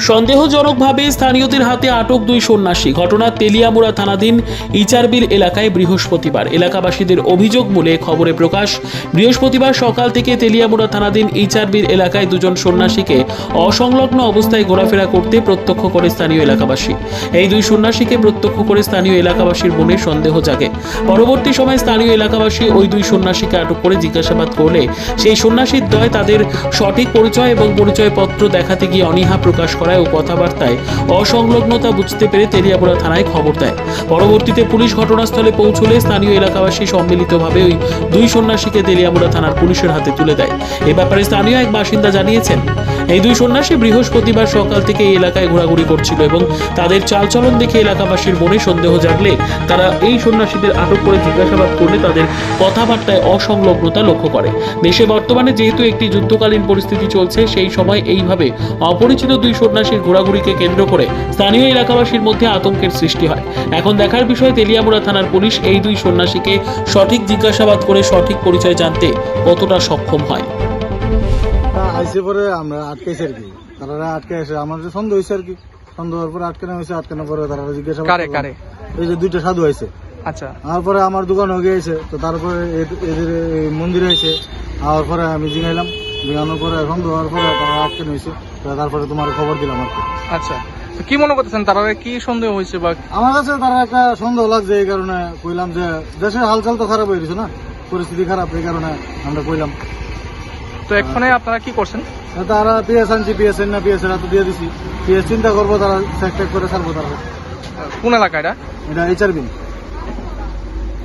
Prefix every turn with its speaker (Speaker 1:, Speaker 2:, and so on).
Speaker 1: সন্দেহজনকভাবে স্থানীয়দের হাতে আটক দুই সন্ন্যাসী। ঘটনা তেলিয়ামুড়া থানাধীন ইচারবিল এলাকায় বৃহস্পতিবার। এলাকাবাসীদের অভিযোগ বলে খবরে প্রকাশ, বৃহস্পতিবার সকাল থেকে তেলিয়ামুড়া থানাধীন ইচারবিল এলাকায় দুজন সন্ন্যাসীকে অসংলগ্ন অবস্থায় ঘোরাফেরা করতে প্রত্যক্ষ করে স্থানীয় এলাকাবাসী। এই দুই সন্ন্যাসীকে প্রত্যক্ষ করে স্থানীয় এলাকাবাসীর মনে সন্দেহ জাগে। পরবর্তী সময় স্থানীয় এলাকাবাসী ওই দুই সন্ন্যাসীকে আটক করে জিজ্ঞাসাবাদ করলে সেই সন্ন্যাসীর দ্বয় তাদের সঠিক পরিচয় এবং পরিচয়পত্র দেখাতে গিয়ে অনীহা প্রকাশ করায় ও কথাবার্তায় অসংলগ্নতা বুঝতে পেরে তেলিয়াপুরা থানায় খবর দেয়। পরবর্তীতে পুলিশ ঘটনাস্থলে পৌঁছলে স্থানীয় এলাকাবাসী সম্মিলিতভাবে ওই দুই সন্ন্যাসীকে তেলিয়ামুড়া থানার পুলিশের হাতে তুলে দেয়। এ ব্যাপারে স্থানীয় এক বাসিন্দা জানিয়েছেন, এই দুই সন্ন্যাসী বৃহস্পতিবার সকাল থেকে এই এলাকায় ঘোরাঘুরি করছিল এবং তাদের চালচলন দেখে এলাকাবাসীর মনে সন্দেহ জাগলে তারা এই সন্ন্যাসীদের আটক করে জিজ্ঞাসাবাদ করলে তাদের কথাবার্তায় অসংলগ্নতা লক্ষ্য করে। দেশে বর্তমানে যেহেতু একটি যুদ্ধকালীন পরিস্থিতি চলছে, সেই সময় এইভাবে অপরিচিত দুই সন্ন্যাসীর ঘোরাঘুরিকে কেন্দ্র করে স্থানীয় এলাকাবাসীর মধ্যে আতঙ্কের সৃষ্টি হয়। এখন দেখার বিষয় তেলিয়ামুড়া থানার পুলিশ এই দুই সন্ন্যাসীকে সঠিক জিজ্ঞাসাবাদ করে সঠিক পরিচয় জানতে কতটা সক্ষম হয়।
Speaker 2: আইসে পরে আমরা আর কি। তারা আটকে এসে আমার যে সন্দেহ হয়েছে আর কি। সন্দেহ হওয়ার পরে আটকানো হয়েছে আটকানোর পরে তারা জিজ্ঞাসা
Speaker 3: কারে কারে?
Speaker 2: এই যে দুইটা সাধু হয়েছে
Speaker 3: আচ্ছা।
Speaker 2: তারপরে আমার দোকান হয়ে গিয়েছে তো তারপরে এদের এই মন্দিরে হয়েছে আওয়ার পরে আমি জিঙাইলাম জিঙানোর পরে সন্দেহ হওয়ার পরে তারা আটকানো হয়েছে তারপরে তোমার খবর দিলাম আর কি।
Speaker 3: আচ্ছা তো কি মনে করতেছেন তারা কি সন্দেহ হয়েছে বা
Speaker 2: আমার কাছে তারা একটা সন্দেহ লাগছে এই কারণে কইলাম যে দেশের হালচাল তো খারাপ হয়ে গেছে না? পরিস্থিতি খারাপ এই কারণে আমরা কইলাম।
Speaker 3: তো এক্ষণে আপনারা কি করছেন?
Speaker 2: তারা পিএস আনছি পিএস না পিএস এরা তো দিয়ে দিছি। পিএস চিন্তা করব তারা চেক টেক করে ছাড়বো তারা।
Speaker 3: কোন এলাকা এটা?
Speaker 2: এটা এইচআরবি